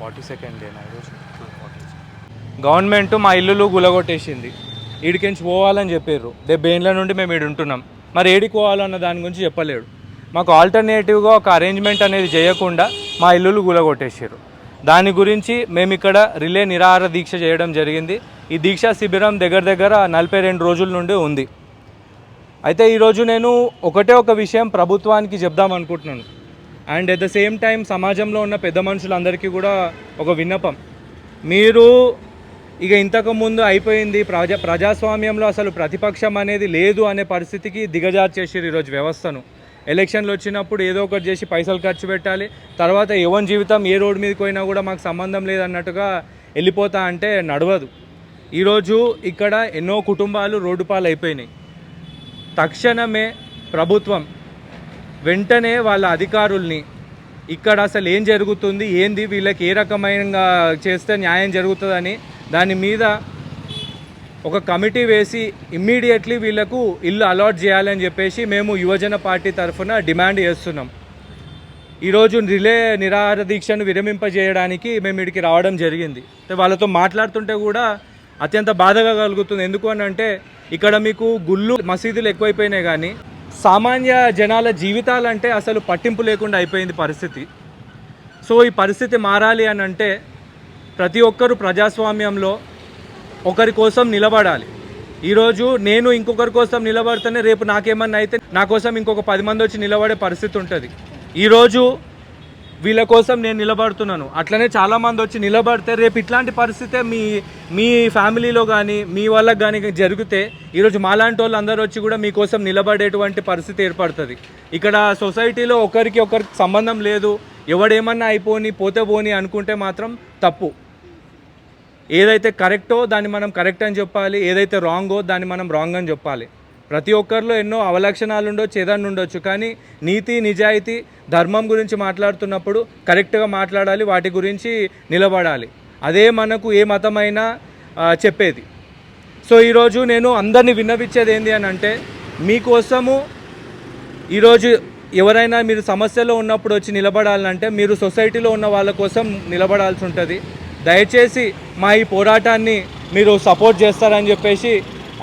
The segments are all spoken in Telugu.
ఫార్టీ సెకండ్ డేనా ఈరోజు గవర్నమెంట్ మా ఇల్లులు గులగొట్టేసింది. ఈడికించి పోవాలని చెప్పారు డెబ్బై ఏళ్ళ నుండి మేము ఈడు ఉంటున్నాం. మరి ఏడికి పోవాలన్న దాని గురించి చెప్పలేడు. మాకు ఆల్టర్నేటివ్గా ఒక అరేంజ్మెంట్ అనేది చేయకుండా మా ఇల్లులు గులగొట్టేసారు దాని గురించి మేము ఇక్కడ రిలే నిరాహార దీక్ష చేయడం జరిగింది. ఈ దీక్షా శిబిరం దగ్గర దగ్గర నలభై రెండు రోజుల నుండి ఉంది. అయితే ఈరోజు నేను ఒకటే ఒక విషయం ప్రభుత్వానికి చెప్దాం అనుకుంటున్నాను. And at the same time సమాజంలో ఉన్న పెద్ద మనుషులందరికీ కూడా ఒక విన్నపం. మీరు ఇక ఇంతకు ముందు అయిపోయింది ప్రజా ప్రజాస్వామ్యంలో అసలు ప్రతిపక్షం అనేది లేదు అనే పరిస్థితికి దిగజార్చేసారు ఈరోజు వ్యవస్థను. ఎలక్షన్లు వచ్చినప్పుడు ఏదో ఒకటి చేసి పైసలు ఖర్చు పెట్టాలి. తర్వాత ఎవరి జీవితం ఏ రోడ్డు మీదకి పోయినా కూడా మాకు సంబంధం లేదన్నట్టుగా వెళ్ళిపోతా అంటే నడవదు. ఈరోజు ఇక్కడ ఎన్నో కుటుంబాలు రోడ్డు పాలు అయిపోయినాయి తక్షణమే ప్రభుత్వం వెంటనే వాళ్ళ అధికారుల్ని ఇక్కడ అసలు ఏం జరుగుతుంది ఏంది వీళ్ళకి ఏ రకమైన చేస్తే న్యాయం జరుగుతుందని దాని మీద ఒక కమిటీ వేసి ఇమ్మీడియట్లీ వీళ్ళకు ఇల్లు అలాట్ చేయాలని చెప్పేసి మేము యువజన పార్టీ తరఫున డిమాండ్ చేస్తున్నాం. ఈరోజు రిలే నిరాహార దీక్షను విరమింపజేయడానికి మేము ఇక్కడికి రావడం జరిగింది. వాళ్ళతో మాట్లాడుతుంటే కూడా అత్యంత బాధగా కలుగుతుంది. ఎందుకు అని అంటే ఇక్కడ మీకు గుళ్ళు మసీదులు ఎక్కువైపోయినాయి కానీ సామాన్య జనాల జీవితాలంటే అసలు పట్టింపు లేకుండా అయిపోయింది పరిస్థితి. సో ఈ పరిస్థితి మారాలి అని అంటే ప్రతి ఒక్కరూ ప్రజాస్వామ్యంలో ఒకరి కోసం నిలబడాలి. ఈరోజు నేను ఇంకొకరి కోసం నిలబడితేనే రేపు నాకేమన్నా అయితే నా కోసం ఇంకొక పది మంది వచ్చి నిలబడే పరిస్థితి ఉంటుంది. ఈరోజు వీళ్ళ కోసం నేను నిలబడుతున్నాను. అట్లనే చాలామంది వచ్చి నిలబడితే రేపు ఇట్లాంటి పరిస్థితే మీ మీ ఫ్యామిలీలో కానీ మీ వాళ్ళకి కానీ జరిగితే ఈరోజు మాలాంటి వాళ్ళు అందరూ వచ్చి కూడా మీకోసం నిలబడేటువంటి పరిస్థితి ఏర్పడుతుంది. ఇక్కడ సొసైటీలో ఒకరికి ఒకరికి సంబంధం లేదు. ఎవడేమన్నా అయిపోని పోతే పోని అనుకుంటే మాత్రం తప్పు. ఏదైతే కరెక్టో దాన్ని మనం కరెక్ట్ అని చెప్పాలి ఏదైతే రాంగో దాన్ని మనం రాంగ్ అని చెప్పాలి. ప్రతి ఒక్కరిలో ఎన్నో అవలక్షణాలు ఉండొచ్చు ఏదన్నా ఉండొచ్చు కానీ నీతి నిజాయితీ ధర్మం గురించి మాట్లాడుతున్నప్పుడు కరెక్ట్గా మాట్లాడాలి వాటి గురించి నిలబడాలి. అదే మనకు ఏ మతమైనా చెప్పేది. సో ఈరోజు నేను అందరినీ విన్నవించేది ఏంటి అని అంటే మీకోసము ఈరోజు ఎవరైనా మీరు సమస్యలో ఉన్నప్పుడు వచ్చి నిలబడాలంటే మీరు సొసైటీలో ఉన్న వాళ్ళ కోసం నిలబడాల్సి ఉంటుంది దయచేసి మా ఈ పోరాటాన్ని మీరు సపోర్ట్ చేస్తారని చెప్పేసి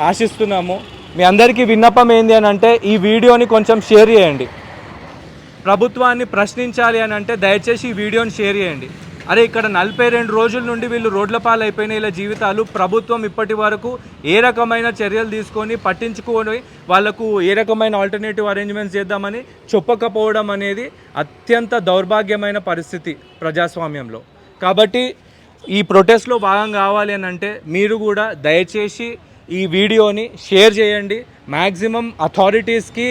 ఆశిస్తున్నాము. మీ అందరికీ విన్నపం ఏంది అని అంటే ఈ వీడియోని కొంచెం షేర్ చేయండి. ప్రభుత్వాన్ని ప్రశ్నించాలి అని అంటే దయచేసి ఈ వీడియోని షేర్ చేయండి. అరే ఇక్కడ నలభై రెండు రోజుల నుండి వీళ్ళు రోడ్ల పాలైపోయిన ఇలా జీవితాలు. ప్రభుత్వం ఇప్పటి వరకు ఏ రకమైన చర్యలు తీసుకొని పట్టించుకొని వాళ్ళకు ఏ రకమైన ఆల్టర్నేటివ్ అరేంజ్మెంట్స్ చేద్దామని చెప్పకపోవడం అనేది అత్యంత దౌర్భాగ్యమైన పరిస్థితి ప్రజాస్వామ్యంలో. కాబట్టి ఈ ప్రొటెస్ట్లో భాగం కావాలి అని అంటే మీరు కూడా దయచేసి ఈ వీడియోని షేర్ చేయండి. మ్యాక్సిమం అథారిటీస్కి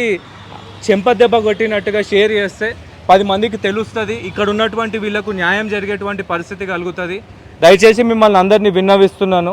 చెంపదెబ్బ కొట్టినట్టుగా షేర్ చేస్తే పది మందికి తెలుస్తుంది. ఇక్కడ ఉన్నటువంటి వీళ్ళకు న్యాయం జరిగేటువంటి పరిస్థితి కలుగుతుంది. దయచేసి మిమ్మల్ని అందరినీ విన్నవిస్తున్నాను.